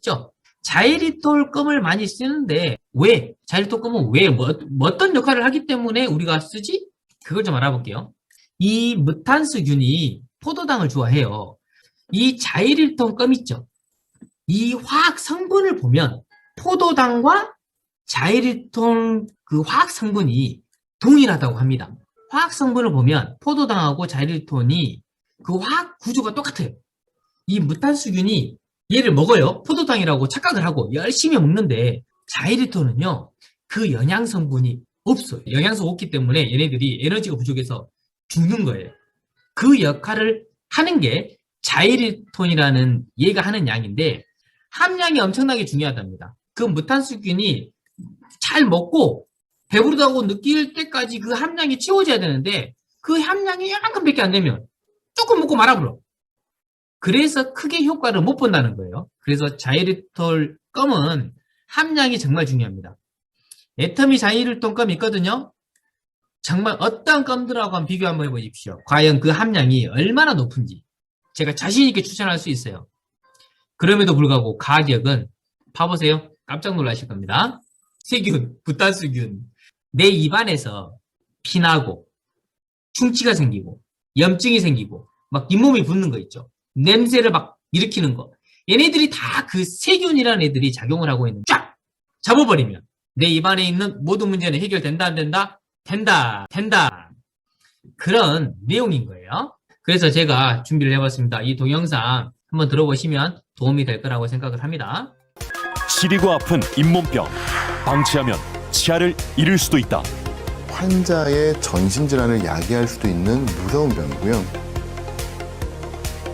있죠. 자이리톨금을 많이 쓰는데 왜? 자이리톨금은 왜? 뭐, 뭐 어떤 역할을 하기 때문에 우리가 쓰지? 그걸 좀 알아볼게요. 이 무탄수균이 포도당을 좋아해요. 이 자이리톨금 있죠. 이 화학 성분을 보면 포도당과 자이리톨 그 화학 성분이 동일하다고 합니다. 화학 성분을 보면 포도당하고 자이리톤이 그 화학 구조가 똑같아요. 이 무탄수균이 얘를 먹어요. 포도당이라고 착각을 하고 열심히 먹는데 자이리톤은요. 그 영양 성분이 없어요. 영양소 없기 때문에 얘네들이 에너지가 부족해서 죽는 거예요. 그 역할을 하는 게 자이리톤이라는 얘가 하는 양인데 함량이 엄청나게 중요하답니다. 그 무탄수균이 잘 먹고 배부르다고 느낄 때까지 그 함량이 채워져야 되는데 그 함량이 약간밖에 안 되면 조금 먹고 말아버려. 그래서 크게 효과를 못 본다는 거예요. 그래서 자이리톨 껌은 함량이 정말 중요합니다. 애터미 자이리톨 껌이 있거든요. 정말 어떤 껌들하고 비교 한번 해보십시오. 과연 그 함량이 얼마나 높은지 제가 자신 있게 추천할 수 있어요. 그럼에도 불구하고 가격은 봐보세요. 깜짝 놀라실 겁니다. 세균, 부탄수균. 내 입안에서 피나고 충치가 생기고 염증이 생기고 막 잇몸이 붓는 거 있죠. 냄새를 막 일으키는 거. 얘네들이 다 그 세균이라는 애들이 작용을 하고 있는 쫙 잡아버리면 내 입안에 있는 모든 문제는 해결된다 안 된다? 된다 된다 그런 내용인 거예요. 그래서 제가 준비를 해봤습니다. 이 동영상 한번 들어보시면 도움이 될 거라고 생각을 합니다. 시리고 아픈 잇몸병 방치하면 치아를 잃을 수도 있다. 환자의 전신 질환을 야기할 수도 있는 무서운 병이고요.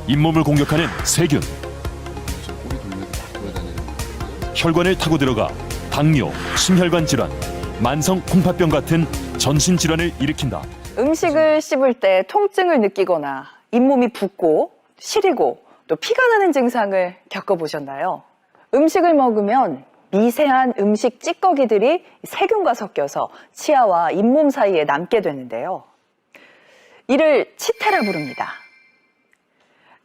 잇몸을 공격하는 세균 혈관을 타고 들어가 당뇨, 심혈관 질환, 만성 콩팥병 같은 전신 질환을 일으킨다. 음식을 씹을 때 통증을 느끼거나 잇몸이 붓고 시리고 또 피가 나는 증상을 겪어보셨나요? 음식을 먹으면 미세한 음식 찌꺼기들이 세균과 섞여서 치아와 잇몸 사이에 남게 되는데요. 이를 치태라 부릅니다.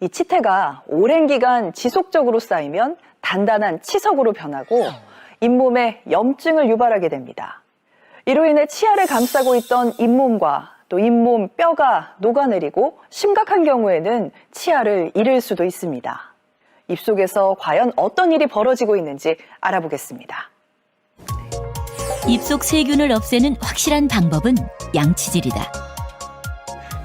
이 치태가 오랜 기간 지속적으로 쌓이면 단단한 치석으로 변하고 잇몸에 염증을 유발하게 됩니다. 이로 인해 치아를 감싸고 있던 잇몸과 또 잇몸 뼈가 녹아내리고 심각한 경우에는 치아를 잃을 수도 있습니다. 입속에서 과연 어떤 일이 벌어지고 있는지 알아보겠습니다. 입속 세균을 없애는 확실한 방법은 양치질이다.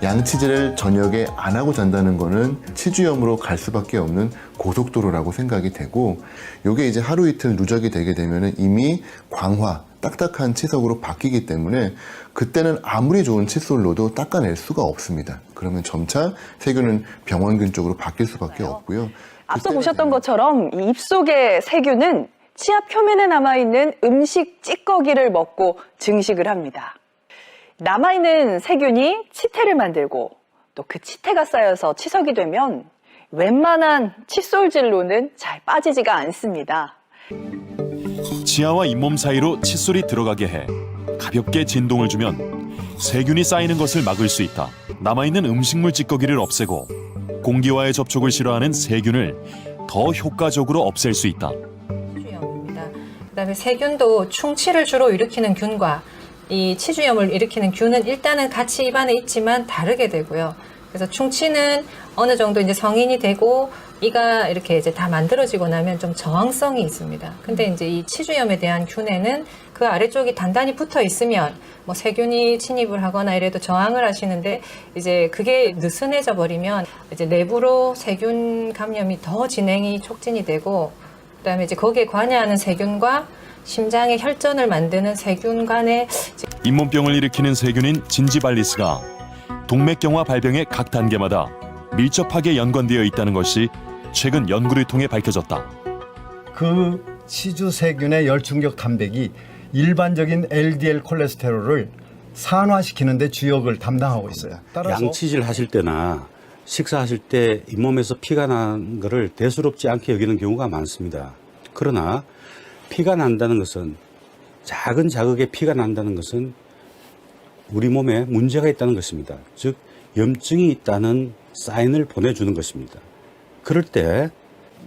양치질을 저녁에 안 하고 잔다는 거는 치주염으로 갈 수밖에 없는 고속도로라고 생각이 되고 요게 이제 하루 이틀 누적이 되게 되면은 이미 광화 딱딱한 치석으로 바뀌기 때문에 그때는 아무리 좋은 칫솔로도 닦아낼 수가 없습니다. 그러면 점차 세균은 병원균 쪽으로 바뀔 수밖에 없고요. 앞서 보셨던 되면 것처럼 이 입속의 세균은 치아 표면에 남아있는 음식 찌꺼기를 먹고 증식을 합니다. 남아있는 세균이 치태를 만들고 또 그 치태가 쌓여서 치석이 되면 웬만한 칫솔질로는 잘 빠지지가 않습니다. 치아와 잇몸 사이로 칫솔이 들어가게 해 가볍게 진동을 주면 세균이 쌓이는 것을 막을 수 있다. 남아있는 음식물 찌꺼기를 없애고 공기와의 접촉을 싫어하는 세균을 더 효과적으로 없앨 수 있다. 그다음에 세균도 충치를 주로 일으키는 균과 이 치주염을 일으키는 균은 일단은 같이 입안에 있지만 다르게 되고요. 그래서 충치는 어느 정도 이제 성인이 되고 이가 이렇게 이제 다 만들어지고 나면 좀 저항성이 있습니다. 근데 이제 이 치주염에 대한 균에는 그 아래쪽이 단단히 붙어 있으면 뭐 세균이 침입을 하거나 이래도 저항을 하시는데 이제 그게 느슨해져 버리면 이제 내부로 세균 감염이 더 진행이 촉진이 되고 그다음에 이제 거기에 관여하는 세균과 심장의 혈전을 만드는 세균 간의 잇몸병을 일으키는 세균인 진지발리스가 동맥경화 발병의 각 단계마다 밀접하게 연관되어 있다는 것이 최근 연구를 통해 밝혀졌다. 그 치주 세균의 열충격 탄백이 일반적인 LDL 콜레스테롤을 산화시키는 데 주역을 담당하고 있어요. 따라서 양치질 하실 때나 식사하실 때 잇몸에서 피가 나는 것을 대수롭지 않게 여기는 경우가 많습니다. 그러나 피가 난다는 것은 작은 자극에 피가 난다는 것은 우리 몸에 문제가 있다는 것입니다. 즉 염증이 있다는 사인을 보내주는 것입니다. 그럴 때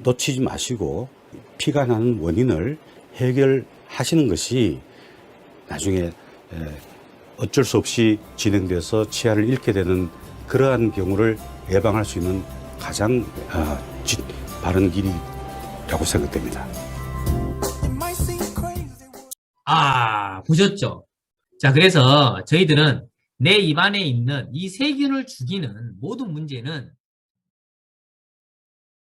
놓치지 마시고 피가 나는 원인을 해결하시는 것이 나중에 에, 어쩔 수 없이 진행돼서 치아를 잃게 되는 그러한 경우를 예방할 수 있는 가장 아, 지- 바른 길이라고 생각됩니다. 아, 보셨죠? 자, 그래서 저희들은 내 입안에 있는 이 세균을 죽이는 모든 문제는